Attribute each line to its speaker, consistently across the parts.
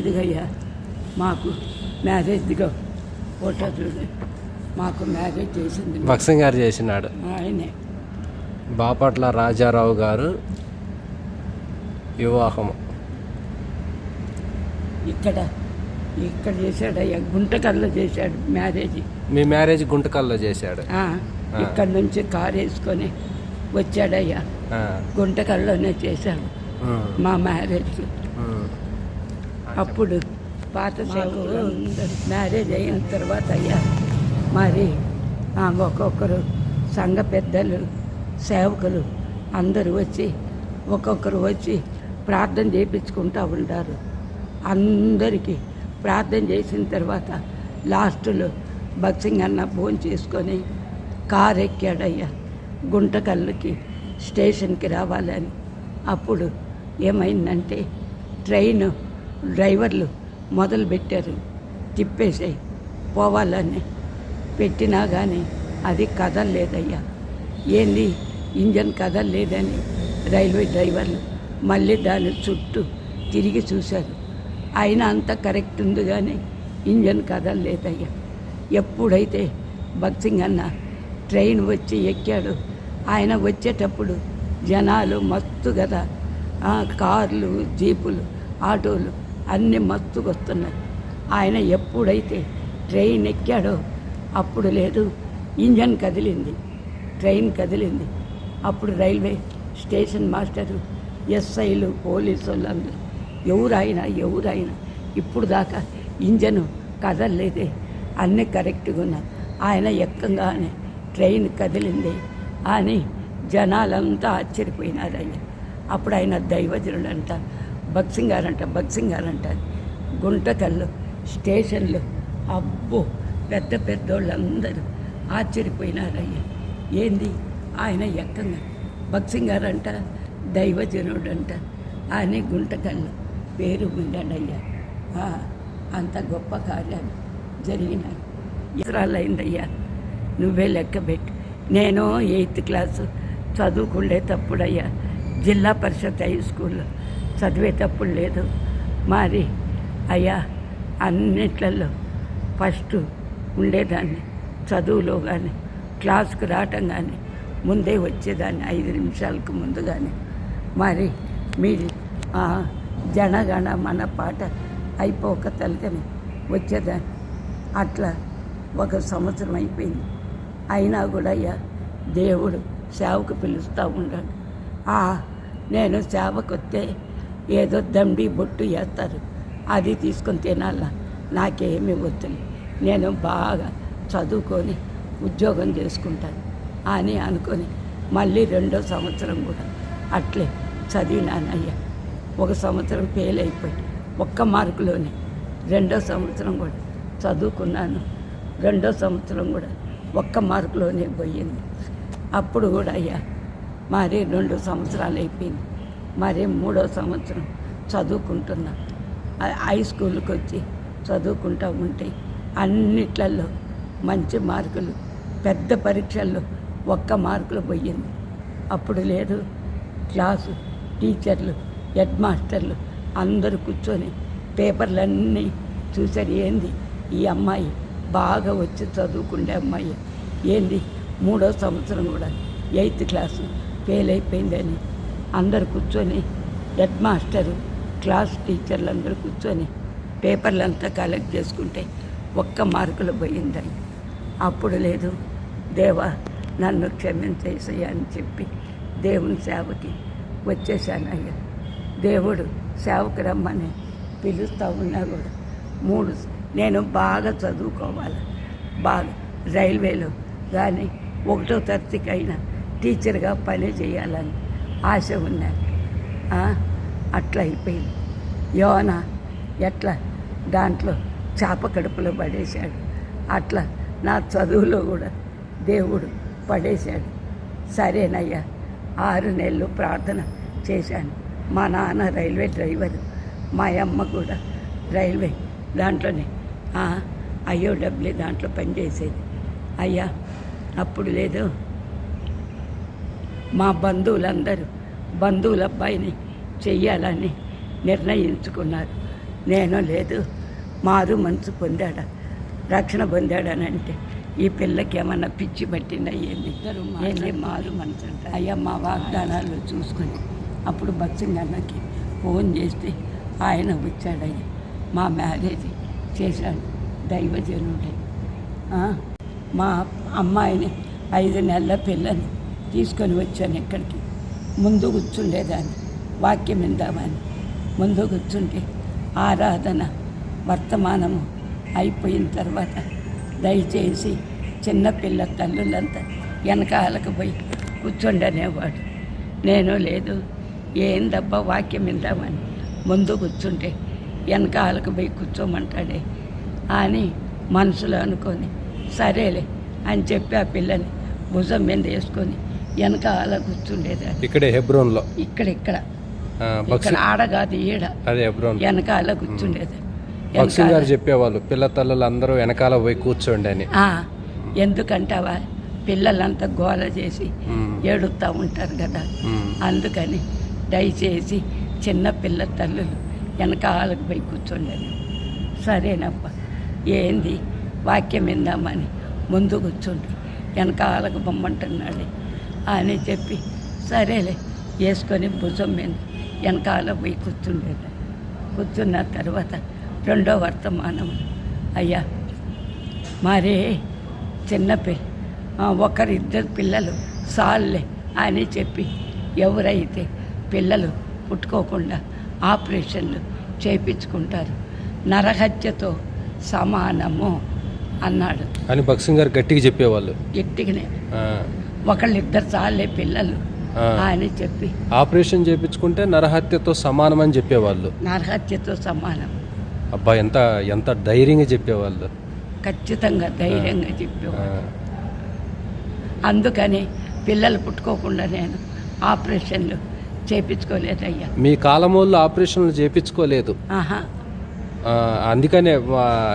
Speaker 1: ఇదిగయ్యా మాకు మ్యారేజ్ ఇదిగో ఫోటో చూడు. మాకు మ్యారేజ్ చేసింది
Speaker 2: భక్సింగ్ గారు చేసినాడు.
Speaker 1: ఆయనే.
Speaker 2: బాపట్ల రాజారావు గారు వివాహము.
Speaker 1: ఇక్కడ ఇక్కడ చేశాడయ్యా గుంటకల్లో చేశాడు మ్యారేజ్.
Speaker 2: మీ మ్యారేజ్ గుంటకల్లో చేశాడు.
Speaker 1: ఆ, ఇక్కడ నుంచి కారు వేసుకొని వచ్చాడయ్యా. గుంటకల్లోనే చేశాడు మా మ్యారేజ్కి.
Speaker 2: ఉమ్.
Speaker 1: అప్పుడు పాత సేవకులు మ్యారేజ్ అయిన తర్వాత అయ్యా మరి ఒక్కొక్కరు సంఘ పెద్దలు సేవకులు అందరూ వచ్చి ఒక్కొక్కరు వచ్చి ప్రార్థన చేయించుకుంటూ ఉంటారు. అందరికీ ప్రార్థన చేసిన తర్వాత లాస్ట్లో బక్సింగ్ అన్న ఫోన్ చేసుకొని కారు ఎక్కాడయ్యా గుంటకల్లుకి స్టేషన్కి రావాలని అప్పుడు ఏమైందంటే ట్రైను డ్రైవర్లు మొదలు పెట్టారు. తిప్పేసాయి పోవాలని. పెట్టినా కానీ అది కదలలేదయ్యా. ఏంది? ఇంజన్ కదలలేదని రైల్వే డ్రైవర్లు మళ్ళీ దాని చుట్టూ తిరిగి చూశారు. అయినా అంత కరెక్ట్ ఉంది కానీ ఇంజన్ కదలలేదయ్యా. ఎప్పుడైతే భక్సింగ్ అన్న ట్రైన్ వచ్చి ఎక్కాడు ఆయన వచ్చేటప్పుడు జనాలు మస్తు కదా కార్లు జీపులు ఆటోలు అన్నీ మస్తుగా వస్తున్నాయి ఆయన ఎప్పుడైతే ట్రైన్ ఎక్కాడో అప్పుడు లేదు ఇంజన్ కదిలింది ట్రైన్ కదిలింది. అప్పుడు రైల్వే స్టేషన్ మాస్టరు ఎస్ఐలు పోలీసు వాళ్ళందరూ ఎవరైనా ఎవరైనా ఇప్పుడు దాకా ఇంజను కదలలేదే అన్నీ కరెక్ట్గా ఉన్నాయి. ఆయన ఎక్కగానే ట్రైన్ కదిలింది అని జనాలంతా ఆశ్చర్యపోయినారయ్య. అప్పుడు ఆయన దైవజనుడంట బక్సింగ్ గారంట బక్సింగ్ గారంట గుంటకల్లు స్టేషన్లు. అబ్బో పెద్ద పెద్దోళ్ళందరూ ఆశ్చర్యపోయినారయ్య. ఏంది? ఆయన ఎక్కంగా. బక్సింగ్ గారంట అంట ఆయన గుంటకల్లు. పేరు ఉండడయ్యా అంత గొప్ప కార్యాలు జరిగినాయి ఇతరాలైందయ్యా నువ్వే లెక్కబెట్టు నేను ఎయిత్ క్లాసు చదువుకుండే తప్పుడయ్యా. జిల్లా పరిషత్ హై స్కూల్లో చదివేటప్పుడు లేదు. మరి అయ్యా అన్నిట్లలో ఫస్ట్ ఉండేదాన్ని. చదువులో కానీ క్లాస్కు రావటం కానీ ముందే వచ్చేదాన్ని ఐదు నిమిషాలకు ముందు కానీ మరి మీరు ఆ, జనగణ మన పాట అయిపోక తలకని వచ్చేదాన్ని. అట్లా ఒక సంవత్సరం అయిపోయింది. అయినా కూడా అయ్యా దేవుడు సేవకు పిలుస్తూ ఉన్నాడు ఆ, నేను సేవకు వస్తే ఏదో దండి బొట్టు వేస్తారు. అది తీసుకొని తినాల? నాకేమీ వద్దు. నేను బాగా చదువుకొని ఉద్యోగం చేసుకుంటాను అని అనుకొని మళ్ళీ రెండో సంవత్సరం కూడా అట్లే చదివినానయ్యా. ఒక సంవత్సరం ఫెయిల్ అయిపోయి ఒక్క మార్కులోనే రెండో సంవత్సరం కూడా చదువుకున్నాను. రెండో సంవత్సరం కూడా ఒక్క మార్కులోనే పోయింది. అప్పుడు కూడా అయ్యా మరి రెండు సంవత్సరాలు అయిపోయింది. మరి మూడో సంవత్సరం చదువుకుంటున్నా. హై స్కూల్కి వచ్చి చదువుకుంటూ ఉంటే అన్నిట్లలో మంచి మార్కులు పెద్ద పరీక్షల్లో ఒక్క మార్కులు పోయింది. అప్పుడు లేదు క్లాసు టీచర్లు హెడ్ మాస్టర్లు అందరూ కూర్చొని పేపర్లన్నీ చూసారు ఏంది ఈ అమ్మాయి బాగా వచ్చి చదువుకుండే అమ్మాయి ఏంది మూడో సంవత్సరం కూడా ఎయిత్ క్లాసు ఫెయిల్ అయిపోయిందని అందరు కూర్చొని హెడ్ మాస్టరు క్లాస్ టీచర్లు అందరూ కూర్చొని పేపర్లంతా కలెక్ట్ చేసుకుంటే ఒక్క మార్కులు పోయిందని. అప్పుడు లేదు దేవా నన్ను క్షమించేసయ్యా అని చెప్పి దేవుని సేవకి వచ్చేసాను అయ్యా దేవుడు సేవకు రమ్మని పిలుస్తూ ఉన్నా కూడా మూడు నేను బాగా చదువుకోవాలి. బాగా రైల్వేలో కానీ ఒకటో తరగతికైనా టీచర్గా పని చేయాలని ఆశ ఉన్నది. అట్లా అయిపోయింది యోన ఎట్లా దాంట్లో చేప కడుపులో పడేశాడు. అట్లా నా చదువులో కూడా దేవుడు పడేశాడు. సరేనయ్యా ఆరు నెలలు ప్రార్థన చేశాను. మా నాన్న రైల్వే డ్రైవర్ మా అమ్మ కూడా రైల్వే దాంట్లోనే. అయ్యో డబ్ల్యూ దాంట్లో పనిచేసేది. అయ్యా అప్పుడు లేదు. మా బంధువులందరూ బంధువుల అబ్బాయిని చెయ్యాలని నిర్ణయించుకున్నారు. నేను లేదు మారు మనసు పొందాడా రక్షణ పొందాడని అంటే ఈ పిల్లకి ఏమన్నా పిచ్చి పట్టిందా ఏంది? ఏంది మారు మనసు అంటే. అయ్యా మా వాగ్దానాలు చూసుకొని అప్పుడు బస్సింగన్నకి ఫోన్ చేస్తే ఆయన వచ్చాడయ్యా. మా మ్యారేజ్ చేశాడు దైవజనుడే. మా అమ్మాయిని ఐదు నెలల పిల్లని తీసుకొని వచ్చాను ఇక్కడికి ముందు కూర్చుండేదాన్ని వాక్యం విందామని. ముందు కూర్చుంటే ఆరాధన వర్తమానము అయిపోయిన తర్వాత దయచేసి చిన్నపిల్ల తల్లులంతా వెనకాలకు పోయి కూర్చుండనేవాడు. నేను లేదు ఏందబ్బా వాక్యం విందామని. ముందు కూర్చుంటే వెనకాలకు పోయి కూర్చోమంటాడే అని మనసులో అనుకొని సరేలే అని చెప్పి ఆ పిల్లని భుజం మీద వేసుకొని వెనకాల కూర్చుండేదాన్ని
Speaker 2: ఇక్కడే హెబ్రోన్లో?
Speaker 1: ఇక్కడ ఇక్కడ. ఇక్కడ ఆడ కాదు ఈడ.
Speaker 2: అదే హెబ్రోన్.
Speaker 1: వెనకాల కూర్చుండేది.
Speaker 2: బక్సింగ్ గారు చెప్పేవాళ్ళు పిల్ల తల్లులు అందరూ వెనకాల పోయి కూర్చోండి అని.
Speaker 1: ఎందుకంటావా? పిల్లలంతా గోల చేసి
Speaker 2: మ్మ్.
Speaker 1: ఏడుస్తూ ఉంటారు కదా. అందుకని దయచేసి చిన్న పిల్ల తల్లులు వెనకాలకు పోయి కూర్చోండి. సరేనప్ప ఏంది? వాక్యం విందామని. ముందు కూర్చోండి. వెనకాలకు బొమ్మంటున్నాడు. అని చెప్పి సరేలే వేసుకొని భుజం మీద వెనకాల పోయి కూర్చుండేది. కూర్చున్న తర్వాత రెండో వర్తమానం అయ్యా మరి చిన్న పిల్ల ఒకరిద్దరు పిల్లలు సాల్లే అని చెప్పి ఎవరైతే పిల్లలు పుట్టుకోకుండా ఆపరేషన్లు చేయించుకుంటారు నరహత్యతో సమానము అన్నాడు.
Speaker 2: అని బక్సింగ్ గారు గట్టిగా చెప్పేవాళ్ళు.
Speaker 1: గట్టిగానే. ఒకళ్ళిద్దరు చాలే పిల్లలు. అని చెప్పి.
Speaker 2: ఆపరేషన్ చేయించుకుంటే నరహత్యతో సమానం అని చెప్పేవాళ్ళు.
Speaker 1: నరహత్యతో సమానం.
Speaker 2: అబ్బా ఎంత ఎంత ధైర్యంగా చెప్పేవాళ్ళు.
Speaker 1: ఖచ్చితంగా ధైర్యంగా
Speaker 2: ఆ,
Speaker 1: చెప్పేవాడు అందుకని పిల్లలు పుట్టుకోకుండా నేను ఆపరేషన్లు చేపించుకోలేదయ్యా.
Speaker 2: మీ కాలం వాళ్ళు ఆపరేషన్లు చేయించుకోలేదు అందుకనే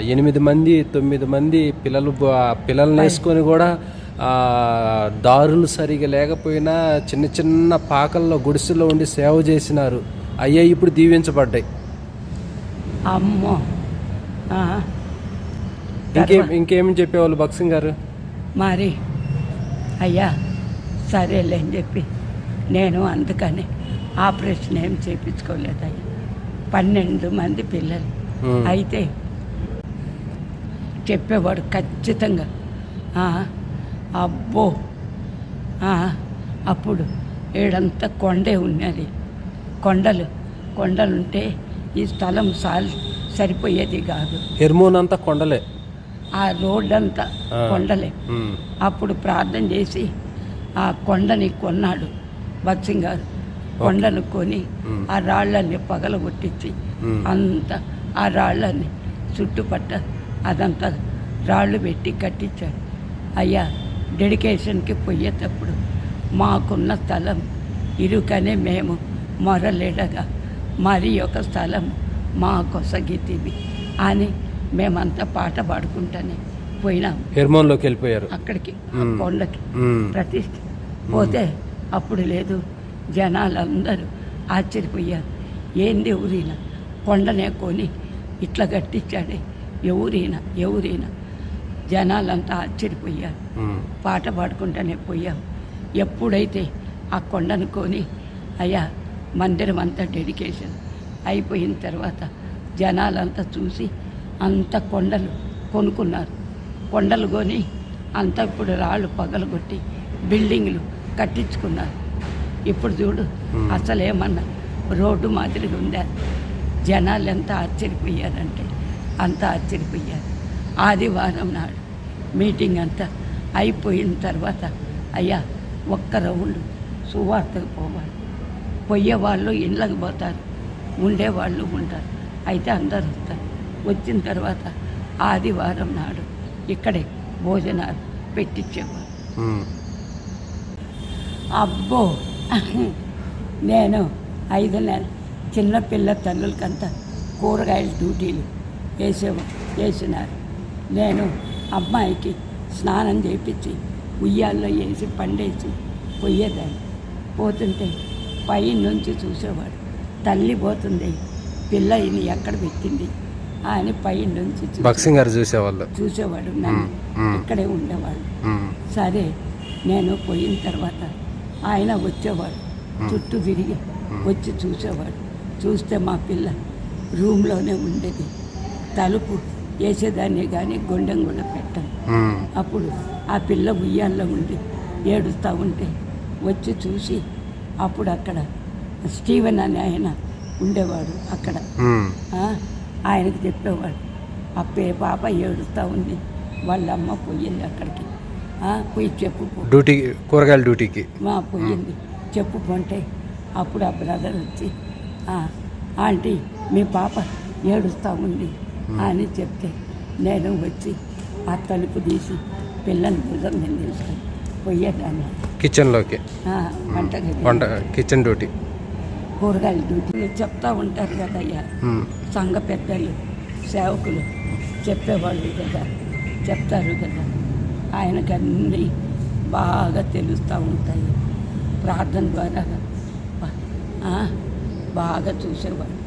Speaker 2: ఎనిమిది మంది తొమ్మిది మంది పిల్లలు పిల్లల్ని వేసుకొని కూడా దారులు సరిగా లేకపోయినా చిన్న చిన్న పాకల్లో గుడిసెల్లో ఉండి సేవ చేసినారు. అయ్యా ఇప్పుడు దీవించబడ్డాయి.
Speaker 1: అమ్మో.
Speaker 2: ఇంకేం ఇంకేం చెప్పేవాళ్ళు బక్సింగ్ గారు?
Speaker 1: మరి అయ్యా సరేలే అని చెప్పి నేను అందుకని ఆపరేషన్ ఏం చేయించుకోలేదయ్యా పన్నెండు మంది పిల్లలు. అయితే చెప్పేవాడు ఖచ్చితంగా. "ఆ, అబ్బో అప్పుడు ఏడంతా కొండే ఉన్నది కొండలు కొండలుంటే ఈ స్థలం సాల్ సరిపోయేది కాదు
Speaker 2: హెర్మోన్ అంతా కొండలే
Speaker 1: ఆ రోడ్ అంతా. కొండలే. అప్పుడు ప్రార్థన చేసి ఆ కొండని కొన్నాడు బక్సింగ్ గారు కొండను కొని. ఆ రాళ్ళని పగలగొట్టించి. అంత ఆ రాళ్ళని చుట్టుపట్ట అదంతా రాళ్ళు పెట్టి కట్టించాడు అయ్యా డెడికేషన్కి పోయేటప్పుడు మాకున్న స్థలం ఇరుకనే మేము మొరలేడగా మరి ఒక స్థలం మా కొసగితివి అని మేమంతా పాట పాడుకుంటానే పోయినాం.
Speaker 2: హెర్మోన్లోకి వెళ్ళిపోయారు
Speaker 1: అక్కడికి. కొండకి. ప్రతిష్ఠ పోతే అప్పుడు లేదు జనాలందరూ ఆశ్చర్యపోయారు. ఏంది ఎవరైనా కొండనే కొని ఇట్లా కట్టించాడే. ఎవరైనా? ఎవరైనా? జనాలంతా ఆశ్చర్యపోయారు. పాట పాడుకుంటూనే పోయాం ఎప్పుడైతే ఆ కొండను కొని అయ్యా మందిరం అంతా డెడికేషన్ అయిపోయిన తర్వాత జనాలంతా చూసి అంత కొండలు కొనుక్కున్నారు. కొండలు కొని అంతా ఇప్పుడు రాళ్ళు పగలగొట్టి బిల్డింగ్లు కట్టించుకున్నారు. ఇప్పుడు చూడు
Speaker 2: Hmm.
Speaker 1: అసలేమన్నా రోడ్డు మాదిరిగా ఉందా? జనాలు ఎంత ఆశ్చర్యపోయారంటే అంత ఆశ్చర్యపోయారు. ఆదివారం నాడు మీటింగ్ అంతా అయిపోయిన తర్వాత అయ్యా ఒక్క రౌండ్ సువార్తకు పోవాలి. పోయేవాళ్ళు ఇళ్ళకి పోతారు ఉండేవాళ్ళు ఉంటారు. అయితే అందరు వస్తారు. వచ్చిన తర్వాత ఆదివారం నాడు ఇక్కడే భోజనాలు పెట్టించేవారు. అబ్బో! నేను ఐదు నెలలు చిన్నపిల్ల తల్లులకంతా కూరగాయల డ్యూటీలు వేసే వేసినారు. నేను అమ్మాయికి స్నానం చేయించి ఉయ్యాల్లో వేసి పండేసి పోయేదాన్ని. పోతుంటే పై నుంచి చూసేవాడు తల్లి పోతుంది పిల్ల ఈయన ఎక్కడ పెట్టింది? అని పై నుంచి
Speaker 2: భక్సింగ్ గారు చూసేవాళ్ళు.
Speaker 1: చూసేవాడు నన్ను. ఇక్కడే ఉండేవాడు సరే నేను పోయిన తర్వాత ఆయన వచ్చేవాడు చుట్టూ తిరిగి వచ్చి చూసేవాడు. చూస్తే మా పిల్ల రూమ్లోనే ఉండేది. తలుపు వేసేదాన్ని కానీ గుండెం కూడా పెట్టాను అప్పుడు ఆ పిల్ల ఉయ్యాల్లో ఉండి ఏడుస్తూ ఉంటే వచ్చి చూసి అప్పుడు అక్కడ స్టీవెన్ అనే ఆయన ఉండేవాడు అక్కడ. ఆయనకి చెప్పేవాడు అప్పే పాప ఏడుస్తూ ఉంది వాళ్ళ అమ్మ పోయింది అక్కడికి. పోయి చెప్పు.
Speaker 2: డ్యూటీ కూరగాయల డ్యూటీకి.
Speaker 1: మా పోయింది. చెప్పు కొంటే అప్పుడు ఆ బ్రదర్ వచ్చి "ఆ, ఆంటీ మీ పాప ఏడుస్తూ ఉంది అని చెప్తే నేను వచ్చి ఆ తలుపు తీసి పిల్లని భుజం మీద తీసుకొని పోయేదాన్ని.
Speaker 2: కిచెన్లోకి.
Speaker 1: వంటగది.
Speaker 2: వంట కిచెన్ డ్యూటీ.
Speaker 1: కూరగాయల డ్యూటీలు చెప్తా ఉంటారు కదయ్యా. సంఘ పెద్దలు సేవకులు చెప్పేవాళ్ళు కదా. చెప్తారు కదా. ఆయనకు అన్నీ బాగా తెలుస్తూ ఉంటాయి. ప్రార్థన ద్వారా. బాగా చూసేవాడు